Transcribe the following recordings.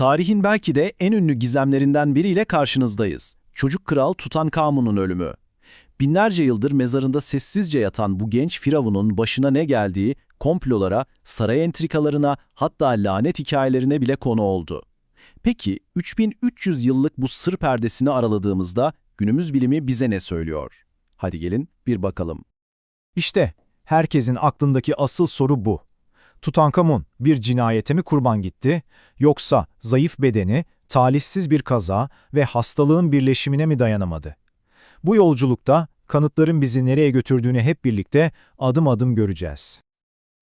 Tarihin belki de en ünlü gizemlerinden biriyle karşınızdayız. Çocuk kral Tutankamun'un ölümü. Binlerce yıldır mezarında sessizce yatan bu genç firavunun başına ne geldiği komplolara, saray entrikalarına hatta lanet hikayelerine bile konu oldu. Peki 3300 yıllık bu sır perdesini araladığımızda günümüz bilimi bize ne söylüyor? Hadi gelin bir bakalım. İşte herkesin aklındaki asıl soru bu. Tutankamun bir cinayete mi kurban gitti, yoksa zayıf bedeni, talihsiz bir kaza ve hastalığın birleşimine mi dayanamadı? Bu yolculukta kanıtların bizi nereye götürdüğünü hep birlikte adım adım göreceğiz.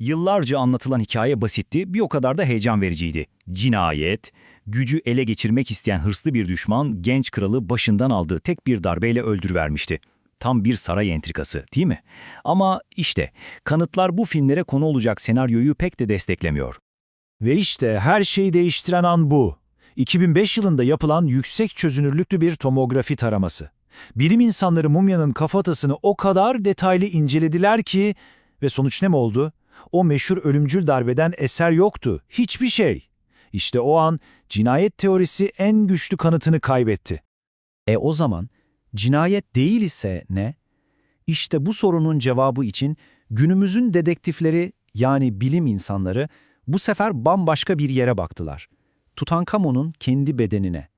Yıllarca anlatılan hikaye basitti, bir o kadar da heyecan vericiydi. Cinayet, gücü ele geçirmek isteyen hırslı bir düşman genç kralı başından aldığı tek bir darbeyle öldürüvermişti. Tam bir saray entrikası, değil mi? Ama işte kanıtlar bu filmlere konu olacak senaryoyu pek de desteklemiyor. Ve işte her şeyi değiştiren an bu. 2005 yılında yapılan yüksek çözünürlüklü bir tomografi taraması. Bilim insanları mumyanın kafatasını o kadar detaylı incelediler ki ve sonuç ne mi oldu? O meşhur ölümcül darbeden eser yoktu, hiçbir şey. İşte o an cinayet teorisi en güçlü kanıtını kaybetti. E o zaman cinayet değil ise ne? İşte bu sorunun cevabı için günümüzün dedektifleri yani bilim insanları bu sefer bambaşka bir yere baktılar. Tutankamon'un kendi bedenine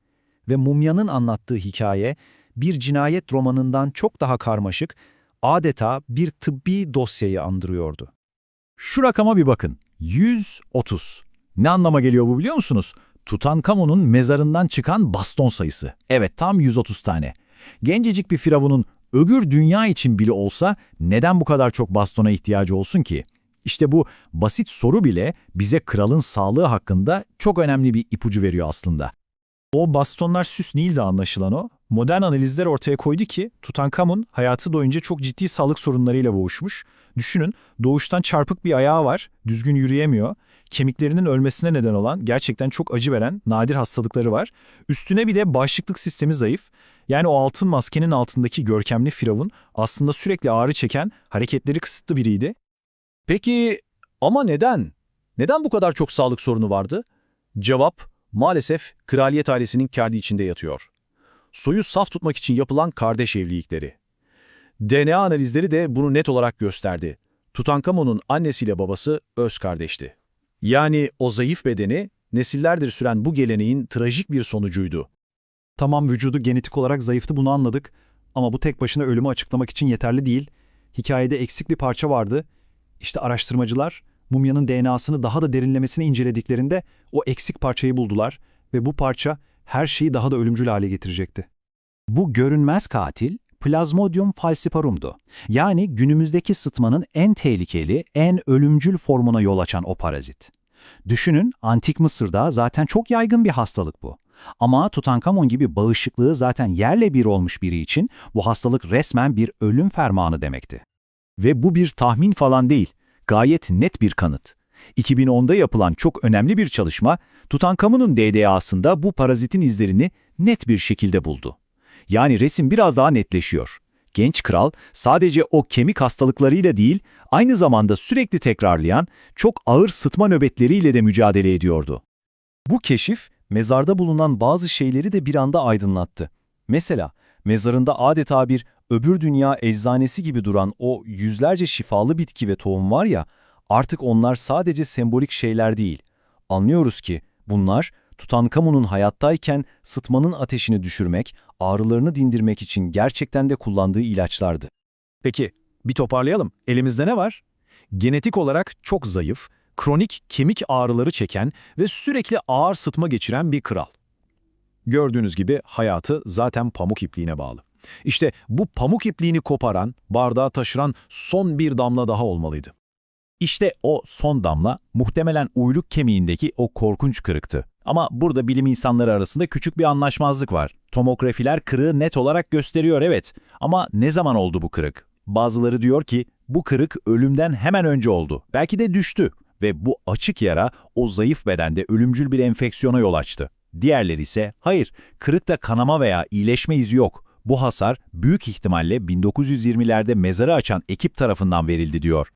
ve mumyanın anlattığı hikaye bir cinayet romanından çok daha karmaşık, adeta bir tıbbi dosyayı andırıyordu. Şu rakama bir bakın. 130. Ne anlama geliyor bu biliyor musunuz? Tutankamon'un mezarından çıkan baston sayısı. Evet tam 130 tane. Gencecik bir firavunun ögür dünya için bile olsa neden bu kadar çok bastona ihtiyacı olsun ki? İşte bu basit soru bile bize kralın sağlığı hakkında çok önemli bir ipucu veriyor aslında. O bastonlar süs değildi anlaşılan o. Modern analizler ortaya koydu ki Tutankamon hayatı boyunca çok ciddi sağlık sorunlarıyla boğuşmuş. Düşünün doğuştan çarpık bir ayağı var, düzgün yürüyemiyor. Kemiklerinin ölmesine neden olan gerçekten çok acı veren nadir hastalıkları var. Üstüne bir de bağışıklık sistemi zayıf. Yani o altın maskenin altındaki görkemli firavun aslında sürekli ağrı çeken, hareketleri kısıtlı biriydi. Peki ama neden? Neden bu kadar çok sağlık sorunu vardı? Cevap maalesef kraliyet ailesinin kendi içinde yatıyor. Soyu saf tutmak için yapılan kardeş evlilikleri. DNA analizleri de bunu net olarak gösterdi. Tutankamon'un annesiyle babası öz kardeşti. Yani o zayıf bedeni nesillerdir süren bu geleneğin trajik bir sonucuydu. Tamam vücudu genetik olarak zayıftı bunu anladık ama bu tek başına ölümü açıklamak için yeterli değil. Hikayede eksik bir parça vardı. İşte araştırmacılar mumyanın DNA'sını daha da derinlemesine incelediklerinde o eksik parçayı buldular ve bu parça her şeyi daha da ölümcül hale getirecekti. Bu görünmez katil Plasmodium falciparum'du. Yani günümüzdeki sıtmanın en tehlikeli, en ölümcül formuna yol açan o parazit. Düşünün, antik Mısır'da zaten çok yaygın bir hastalık bu. Ama Tutankamon gibi bağışıklığı zaten yerle bir olmuş biri için bu hastalık resmen bir ölüm fermanı demekti. Ve bu bir tahmin falan değil, gayet net bir kanıt. 2010'da yapılan çok önemli bir çalışma, Tutankamon'un DDA'sında bu parazitin izlerini net bir şekilde buldu. Yani resim biraz daha netleşiyor. Genç kral sadece o kemik hastalıklarıyla değil, aynı zamanda sürekli tekrarlayan çok ağır sıtma nöbetleriyle de mücadele ediyordu. Bu keşif, mezarda bulunan bazı şeyleri de bir anda aydınlattı. Mesela, mezarında adeta bir öbür dünya eczanesi gibi duran o yüzlerce şifalı bitki ve tohum var ya, artık onlar sadece sembolik şeyler değil. Anlıyoruz ki bunlar Tutankamon'un hayattayken sıtmanın ateşini düşürmek, ağrılarını dindirmek için gerçekten de kullandığı ilaçlardı. Peki, bir toparlayalım. Elimizde ne var? Genetik olarak çok zayıf, kronik kemik ağrıları çeken ve sürekli ağır sıtma geçiren bir kral. Gördüğünüz gibi hayatı zaten pamuk ipliğine bağlı. İşte bu pamuk ipliğini koparan, bardağa taşıran son bir damla daha olmalıydı. İşte o son damla muhtemelen uyluk kemiğindeki o korkunç kırıktı. Ama burada bilim insanları arasında küçük bir anlaşmazlık var. Tomografiler kırığı net olarak gösteriyor evet. Ama ne zaman oldu bu kırık? Bazıları diyor ki bu kırık ölümden hemen önce oldu. Belki de düştü ve bu açık yara o zayıf bedende ölümcül bir enfeksiyona yol açtı. Diğerleri ise hayır, kırıkta kanama veya iyileşme izi yok. Bu hasar büyük ihtimalle 1920'lerde mezarı açan ekip tarafından verildi diyor.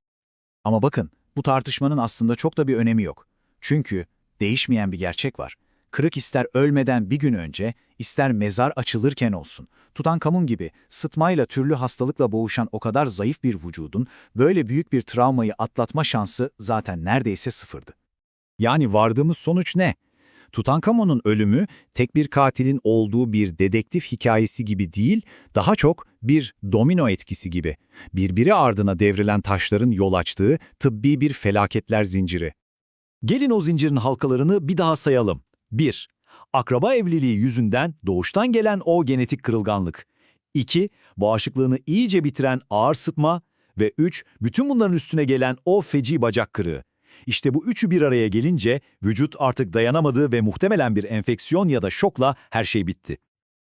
Ama bakın, bu tartışmanın aslında çok da bir önemi yok. Çünkü değişmeyen bir gerçek var. Kırık ister ölmeden bir gün önce, ister mezar açılırken olsun. Tutankamun gibi sıtmayla türlü hastalıkla boğuşan o kadar zayıf bir vücudun böyle büyük bir travmayı atlatma şansı zaten neredeyse sıfırdı. Yani vardığımız sonuç ne? Tutankamon'un ölümü tek bir katilin olduğu bir dedektif hikayesi gibi değil, daha çok bir domino etkisi gibi. Birbiri ardına devrilen taşların yol açtığı tıbbi bir felaketler zinciri. Gelin o zincirin halkalarını bir daha sayalım. 1. Akraba evliliği yüzünden doğuştan gelen o genetik kırılganlık. 2. Bağışıklığını iyice bitiren ağır sıtma. Ve 3. Bütün bunların üstüne gelen o feci bacak kırığı. İşte bu üçü bir araya gelince vücut artık dayanamadı ve muhtemelen bir enfeksiyon ya da şokla her şey bitti.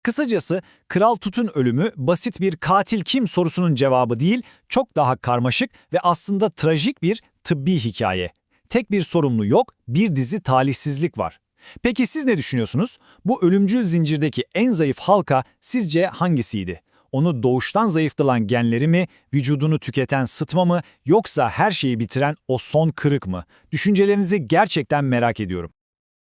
Kısacası Kral Tut'un ölümü basit bir katil kim sorusunun cevabı değil, çok daha karmaşık ve aslında trajik bir tıbbi hikaye. Tek bir sorumlu yok, bir dizi talihsizlik var. Peki siz ne düşünüyorsunuz? Bu ölümcül zincirdeki en zayıf halka sizce hangisiydi? Onu doğuştan zayıflayan genleri mi, vücudunu tüketen sıtma mı, yoksa her şeyi bitiren o son kırık mı? Düşüncelerinizi gerçekten merak ediyorum.